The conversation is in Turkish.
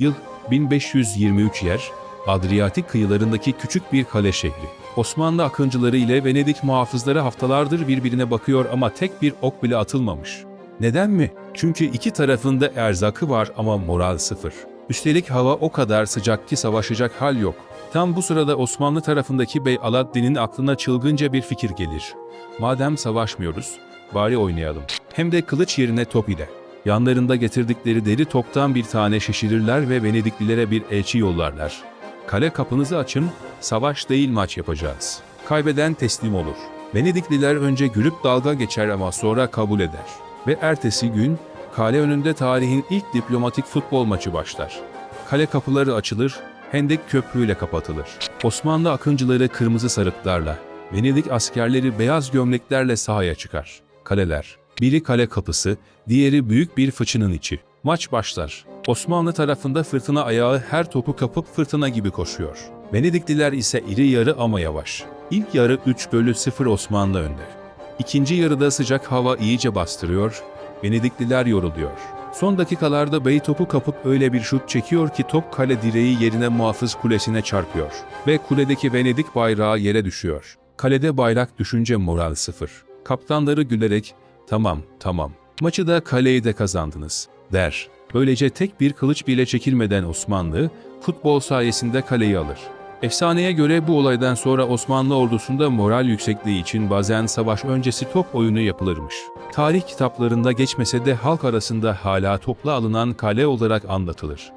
Yıl 1523 yer, Adriyatik kıyılarındaki küçük bir kale şehri. Osmanlı akıncıları ile Venedik muhafızları haftalardır birbirine bakıyor ama tek bir ok bile atılmamış. Neden mi? Çünkü iki tarafında erzakı var ama moral sıfır. Üstelik hava o kadar sıcak ki savaşacak hal yok. Tam bu sırada Osmanlı tarafındaki Bey Alaaddin'in aklına çılgınca bir fikir gelir. Madem savaşmıyoruz, bari oynayalım. Hem de kılıç yerine top ile. Yanlarında getirdikleri deri toptan bir tane şişirirler ve Venediklilere bir elçi yollarlar. Kale kapınızı açın, savaş değil maç yapacağız. Kaybeden teslim olur. Venedikliler önce gülüp dalga geçer ama sonra kabul eder. Ve ertesi gün kale önünde tarihin ilk diplomatik futbol maçı başlar. Kale kapıları açılır, Hendek köprüyle kapatılır. Osmanlı akıncıları kırmızı sarıklarla, Venedik askerleri beyaz gömleklerle sahaya çıkar. Kaleler. Biri kale kapısı, diğeri büyük bir fıçının içi. Maç başlar. Osmanlı tarafında fırtına ayağı her topu kapıp fırtına gibi koşuyor. Venedikliler ise iri yarı ama yavaş. İlk yarı 3 bölü 0 Osmanlı önde. İkinci yarıda sıcak hava iyice bastırıyor, Venedikliler yoruluyor. Son dakikalarda bey topu kapıp öyle bir şut çekiyor ki top kale direği yerine muhafız kulesine çarpıyor. Ve kuledeki Venedik bayrağı yere düşüyor. Kalede bayrak düşünce moral sıfır. Kaptanları gülerek, tamam, tamam, maçı da kaleyi de kazandınız, der. Böylece tek bir kılıç bile çekilmeden Osmanlı, futbol sayesinde kaleyi alır. Efsaneye göre bu olaydan sonra Osmanlı ordusunda moral yüksekliği için bazen savaş öncesi top oyunu yapılırmış. Tarih kitaplarında geçmese de halk arasında hala topla alınan kale olarak anlatılır.